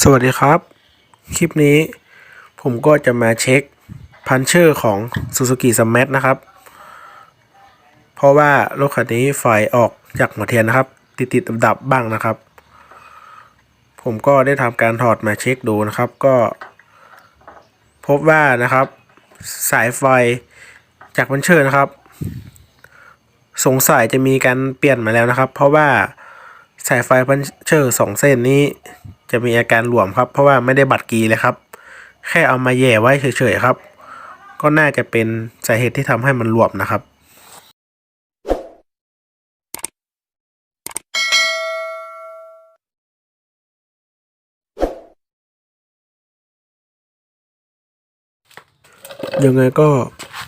สวัสดีครับ คลิปนี้ผมก็จะมาเช็คพันเชอร์ของ Suzuki Smash นะครับ เพราะว่ารถคันนี้ไฟออกจากหัวเทียนนะครับ ติดติดดับบๆบ้างนะครับ ผมก็ได้ทำการถอดมาเช็คดูนะครับ ก็พบว่านะครับ สายไฟจากพันเชอร์นะครับ สงสัยจะมีการเปลี่ยนมาแล้วนะครับ เพราะว่าายไฟพันเชอร์สองเส้นนี้ จะมีอาการหลวมครับ เพราะว่าไม่ได้บัดกีเลยครับ แค่เอามาแย่ไว้เฉยๆครับ ก็น่าจะเป็นสาเหตุที่ทำให้มันหลวมนะครับยังไงก็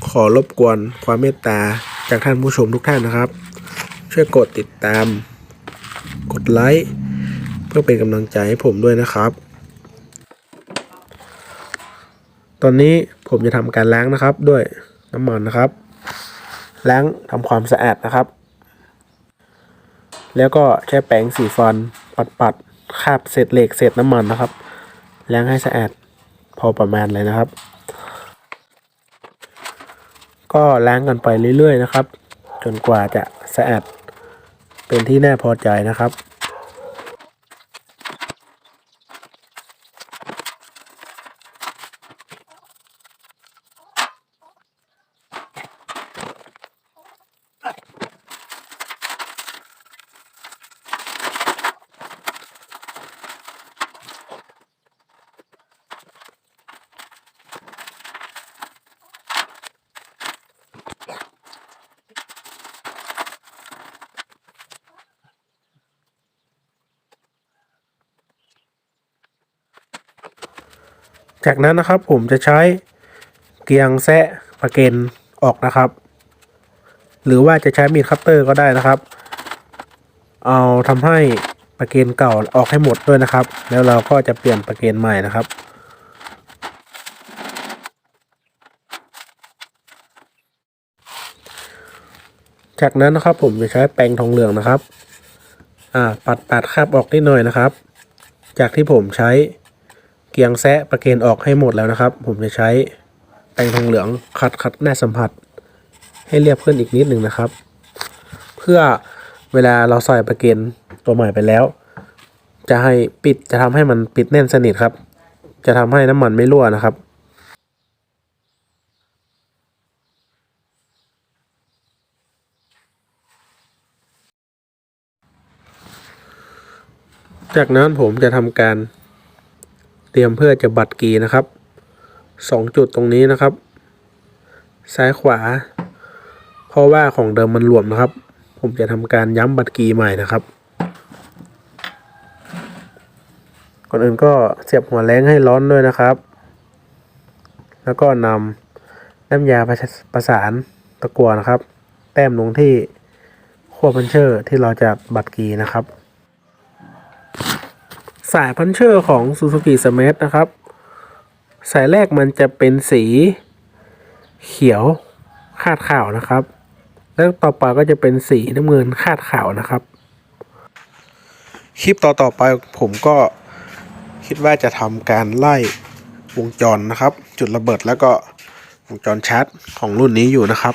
ขอรบกวนความเมตตาจากท่านผู้ชมทุกท่านนะครับ ช่วยกดติดตาม กดไลค์เพื่อเป็นกำลังใจให้ผมด้วยนะครับ ตอนนี้ผมจะทำการล้างนะครับด้วยน้ำมันนะครับ ล้างทำความสะอาดนะครับ แล้วก็ใช้แปรงสีฟันปัดปัดๆคาบเศษเหล็กเศษน้ำมันนะครับ ล้างให้สะอาดพอประมาณเลยนะครับ ก็ล้างกันไปเรื่อยๆนะครับ จนกว่าจะสะอาด เป็นที่แน่พอใจนะครับ จากนั้นนะครับผมจะใช้เกียงแซะประเกนออกนะครับ หรือว่าจะใช้มีดคัตเตอร์ก็ได้นะครับ เอาทำให้ประเกนเก่าออกให้หมดด้วยนะครับ แล้วเราก็จะเปลี่ยนประเกนใหม่นะครับจากนั้นนะครับผมจะใช้แปรงทองเหลืองนะครับ อ่า ปัดปัดคราบออกนิดหน่อยนะครับ จากที่ผมใช้ เกียงแซะประเคนออกให้หมดแล้วนะครับ ผมจะใช้แปรงทองเหลืองขัดขัดหน้าสัมผัส ให้เรียบขึ้นอีกนิดหนึ่งนะครับ เพื่อเวลาเราใส่ประเคนตัวใหม่ไปแล้ว จะให้ปิดจะทำให้มันปิดแน่นสนิทครับ จะทำให้น้ำมันไม่รั่วนะครับจากนั้นผมจะทำการ เตรียมเพื่อจะบัดกีนะครับสองจุดตรงนี้นะครับ ซ้ายขวา เพราะว่าของเดิมมันหลวมนะครับ ผมจะทำการย้ำบัดกีใหม่นะครับ ก่อนอื่นก็เสียบหัวแรงให้ร้อนด้วยนะครับ แล้วก็นำน้ำยาประสานตะกัวนะครับ แต้มลงที่ขั้วพันเชอร์ที่เราจะบัดกีนะครับ สายพันเชอร์ของ Suzuki Smash นะครับ สายแรกมันจะเป็นสีเขียวคาดขาวนะครับ แล้วต่อไปก็จะเป็นสีน้ำเงินคาดขาวนะครับ คลิปต่อต่อๆไปผมก็คิดว่าจะทำการไล่วงจรนะครับ จุดระเบิดแล้วก็วงจรชาร์จของรุ่นนี้อยู่นะครับ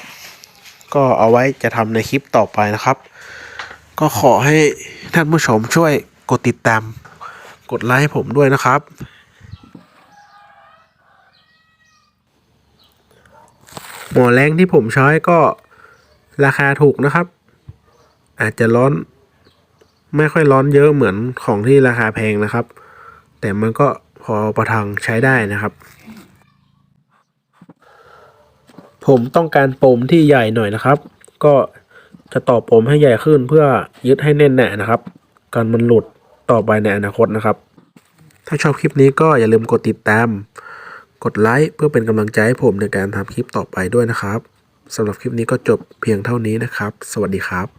ก็เอาไว้จะทำในคลิปต่อไปนะครับ ก็ขอให้ท่านผู้ชมช่วยกดติดตาม กดไลค์ให้ผมด้วยนะครับ หมอแรงที่ผมใช้ก็ราคาถูกนะครับ อาจจะร้อนไม่ค่อยร้อนเยอะเหมือนของที่ราคาแพงนะครับ แต่มันก็พอประทังใช้ได้นะครับ ผมต้องการปมที่ใหญ่หน่อยนะครับ ก็จะต่อปมให้ใหญ่ขึ้นเพื่อยึดให้แน่นหนานะครับกันมันหลุด ต่อไปในอนาคตนะครับ ถ้าชอบคลิปนี้ก็อย่าลืมกดติดตาม กดไลค์เพื่อเป็นกำลังใจให้ผมในการทำคลิปต่อไปด้วยนะครับสำหรับคลิปนี้ก็จบเพียงเท่านี้นะครับ สวัสดีครับ